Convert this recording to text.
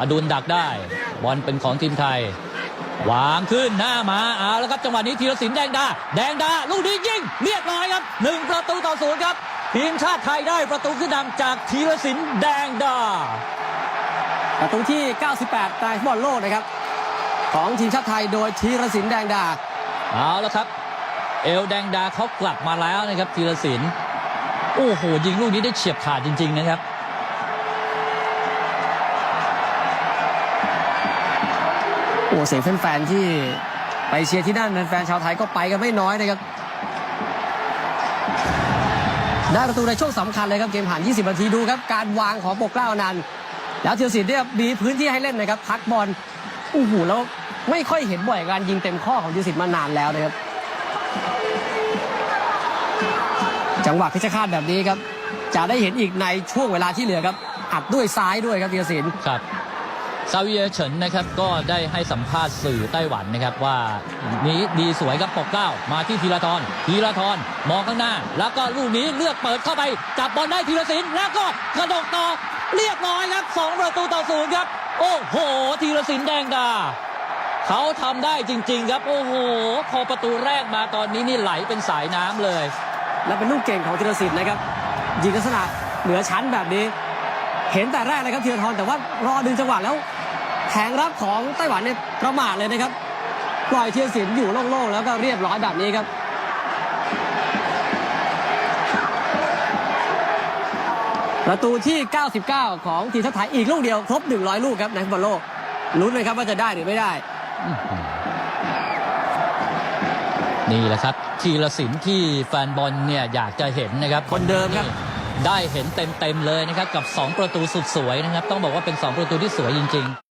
อดุลดักได้ บอลเป็นของทีมไทยวางขึ้นหน้ามาเอาแล้วครับจังหวะนี้ธีรศิลป์แดงดา แดงดา ลูกนี้ยิง เรียบร้อยครับหนึ่งประตูต่อศูนย์ครับ ทีมชาติไทยได้ประตูขึ้นนำจากธีรศิลป์แดงดา ประตูที่ 98ในฟุตบอลโลกนะครับ ของทีมชาติไทยโดยธีรศิลป์แดงดา เอาแล้วครับ เอลแดงดาเขากลับมาแล้วนะครับธีรศิลป์โอ้โหยิงลูกนี้ได้เฉียบขาดจริง ๆ นะครับ โอ้เสียงแฟนๆที่ไปเชียร์ที่นั่นแฟนชาวไทยก็ไปกันไม่น้อยนะครับได้ประตูในช่วงสำคัญเลยครับเกมผ่าน 20 นาทีดูครับ การวางของปกเกล้านันแล้วธีรศิลป์เนี่ยมีพื้นที่ให้เล่นนะครับพักบอลโอ้โหแล้วไม่ค่อยเห็นบ่อยการยิงเต็มข้อของธีรศิลป์มานานแล้วนะครับ จังหวะพิชคาตแบบนี้ครับ จะได้เห็นอีกในช่วงเวลาที่เหลือครับ อัดด้วยซ้ายด้วยครับธีรศิลป์ครับ ซาเวียเฉินนะครับก็ได้ให้สัมภาษณ์สื่อไต้หวันนะครับว่านี้ดีสวยครับปกเก้ามาที่ธีรทรธีรทรมองข้างหน้า แล้วก็ลูกนี้เลือกเปิดเข้าไป จับบอลได้ธีรศิลป์แล้วก็กระโดดต่อเรียบร้อยครับสองประตูต่อศูนย์ครับ โอ้โหธีรศิลป์แดงดาเขาทำได้จริง ๆ ครับโอ้โหพอประตูแรกมาตอนนี้นี่ไหลเป็นสายน้ำเลย และเป็นลูกเก่งของธีรศิลป์นะครับยิงลักษณะเหนือชั้นแบบนี้ เห็นแต่แรกเลยครับธีรทรแต่ว่ารอดึงจังหวะแล้ว แผงรับของไต้หวันเนี่ยประมาทเลยนะครับปล่อยธีรศิลป์อยู่โล่งๆแล้วก็เรียบร้อยแบบนี้ครับประตูที่ 99 ของทีมชาติไทยอีกลูกเดียวครบ 100 ลูกครับในฟุตบอลโลกลุ้นเลยครับว่าจะได้หรือไม่ได้ นี่แหละครับธีรศิลป์ที่แฟนบอลเนี่ยอยากจะเห็นนะครับ คนเดิมครับ ได้เห็นเต็มๆเลยนะครับ กับ 2 ประตูสุดสวยนะครับ ต้องบอกว่าเป็น 2 ประตูที่สวยจริง ๆ